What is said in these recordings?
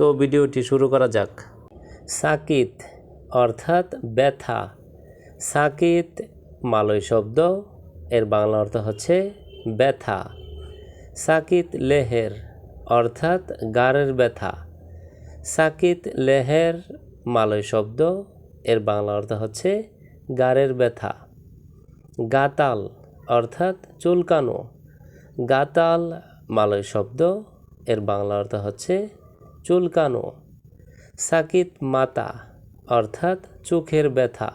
তো ভিডিওটি শুরু করা যাক। সাকিত অর্থাৎ ব্যথা। সাকিত মালয় শব্দ, এর বাংলা অর্থ হচ্ছে ব্যথা। সাকিত লেহের অর্থাৎ গাড়ের ব্যথা। সাকিত লেহের মালয় শব্দ, এর বাংলা অর্থ হচ্ছে গাড়ের ব্যথা। গাতাল অর্থাৎ চুলকানো। গাতাল মালয় শব্দ, এর বাংলা অর্থ হচ্ছে চুলকানো। সাকিত মাতা, অর্থাৎ চোখের ব্যথা।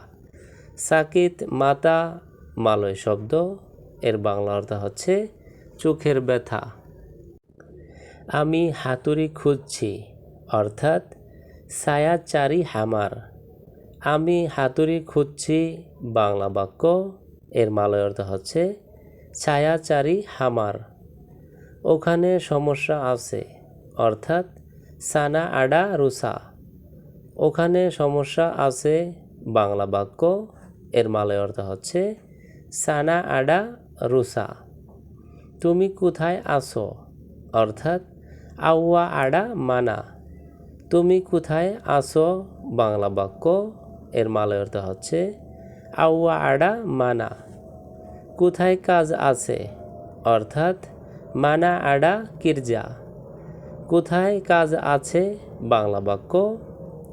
সাকিত মাতা, মালয় শব্দ, এর বাংলা অর্থ হচ্ছে চোখের ব্যথা। আমি হাতুড়ি খুঁজছি, অর্থাৎ ছায়াচারি হামার। আমি হাতুড়ি খুঁজছি, বাংলা বাক্য, এর মালয় অর্থ হচ্ছে ছায়াচারি হামার। ওখানে সমস্যা আছে, অর্থাৎ সানা আডা রুসা। ওখানে সমস্যা আছে, বাংলা বাক্য, এর মালয় অর্থ হচ্ছে সানা আডা রুসা। তুমি কোথায় আসো অর্থাৎ আউয়া আডা মানা। তুমি কোথায় আসো বাংলা বাক্য, এর মালয় অর্থ হচ্ছে আউয়া আডা মানা। কোথায় কাজ আছে? অর্থাৎ মানা আডা কিরজা। কোথায় কাজ আছে? বাংলা বাক্য।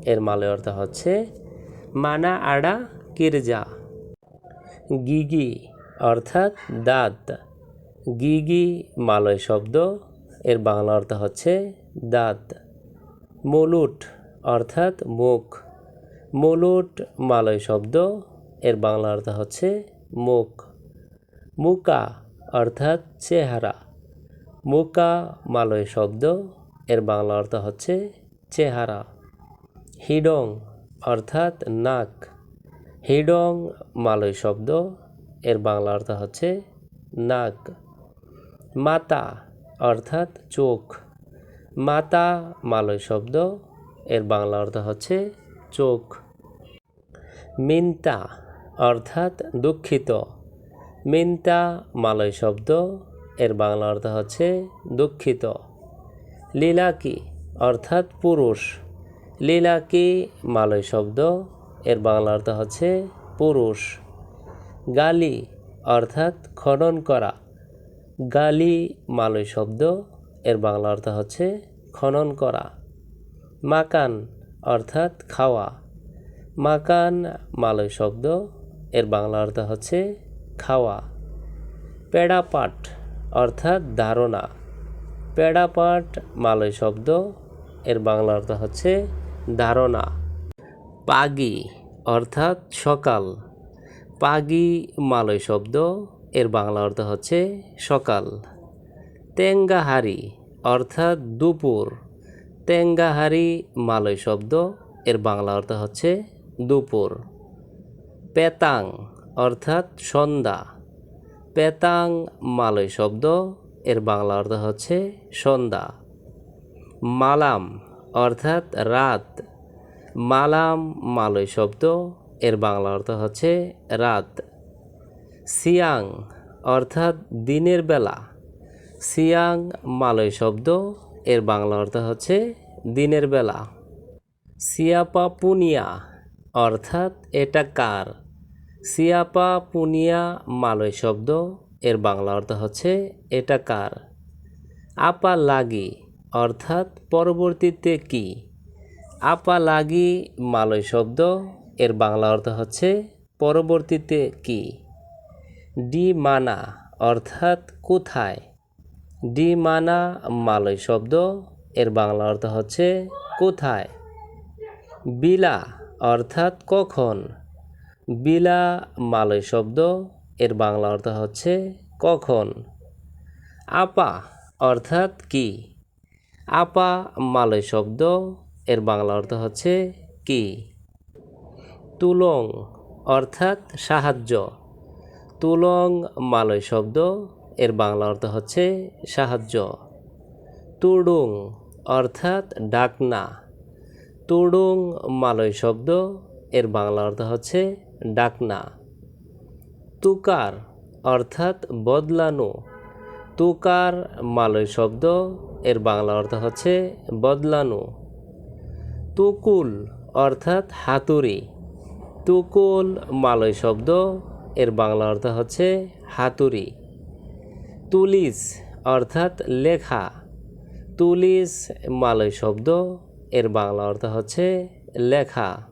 এর মালয় অর্থ হচ্ছে, মানা আডা কিরজা। গিগি অর্থাৎ দাঁত। গিগি মালয় শব্দ। এর বাংলা অর্থ হচ্ছে, দাঁত। মলুট অর্থাৎ মুখ। মলুট মালয় শব্দ। এর বাংলা অর্থ হচ্ছে, মুখ। মুকা অর্থাৎ চেহারা। মুকা মালয় শব্দ। এর বাংলা অর্থ হচ্ছে চেহারা। হিডং অর্থাৎ নাক। হিডং মালয় শব্দ, এর বাংলা অর্থ হচ্ছে নাক। মাতা অর্থাৎ চোখ। মাতা মালয় শব্দ, এর বাংলা অর্থ হচ্ছে চোখ। মিন্তা অর্থাৎ দুঃখিত। মিন্তা মালয় শব্দ, এর বাংলা অর্থ হচ্ছে দুঃখিত। লীলাকি অর্থাৎ পুরুষ। লীলাকি মালয় শব্দ। এর বাংলা অর্থ হচ্ছে পুরুষ। গালি অর্থাৎ খনন করা। গালি মালয় শব্দ। এর বাংলা অর্থ হচ্ছে খনন করা। মাকান অর্থাৎ খাওয়া। মাকান মালয় শব্দ। এর বাংলা অর্থ হচ্ছে খাওয়া। পেড়াপাট অর্থাৎ ধারণা। পেড়াপাট মালয় শব্দ, এর বাংলা অর্থ হচ্ছে ধারণা। পাগি অর্থাৎ সকাল। পাগি, মালয় শব্দ, এর বাংলা অর্থ হচ্ছে সকাল। তেঙ্গাহারি অর্থাৎ দুপুর। তেঙ্গাহারি, মালয় শব্দ, এর বাংলা অর্থ হচ্ছে দুপুর। পেতাং অর্থাৎ সন্ধ্যা। পেতাং, মালয় শব্দ এর বাংলা অর্থ হচ্ছে সন্ধ্যা। মালাম অর্থাৎ রাত। মালাম মালয় শব্দ এর বাংলা অর্থ হচ্ছে রাত। সিয়াং অর্থাৎ দিনের বেলা। সিয়াং মালয় শব্দ এর বাংলা অর্থ হচ্ছে দিনের বেলা। সিয়াপা পুনিয়া অর্থাৎ এটা কার। সিয়াপা পুনিয়া মালয় শব্দ এর বাংলা অর্থ হচ্ছে, এটা কার? আপা লাগি অর্থাৎ পরবর্তীতে কি? আপা লাগি মালয় শব্দ, এর বাংলা অর্থ হচ্ছে, পরবর্তীতে কি? ডি মানা অর্থাৎ কোথায়? ডি মানা মালয় শব্দ, এর বাংলা অর্থ হচ্ছে, কোথায়? বিলা অর্থাৎ কখন? বিলা মালয় শব্দ এর বাংলা অর্থ হচ্ছে কখন। আপা অর্থাৎ কি? আপা মালয় শব্দ, এর বাংলা অর্থ হচ্ছে কি? তুলং অর্থাৎ সাহায্য। তুলং মালয় শব্দ, এর বাংলা অর্থ হচ্ছে সাহায্য। তুডুং অর্থাৎ ডাকনা। তুডুং মালয় শব্দ, এর বাংলা অর্থ হচ্ছে ডাকনা। তুকার, অর্থাৎ বদলানো। তুকার মালয় শব্দ, এর বাংলা অর্থ হচ্ছে বদলানো। তুকুল, অর্থাৎ হাতুড়ি। তুকুল মালয় শব্দ, এর বাংলা অর্থ হচ্ছে হাতুড়ি। তুলিস, অর্থাৎ লেখা। তুলিস মালয় শব্দ, এর বাংলা অর্থ হচ্ছে লেখা।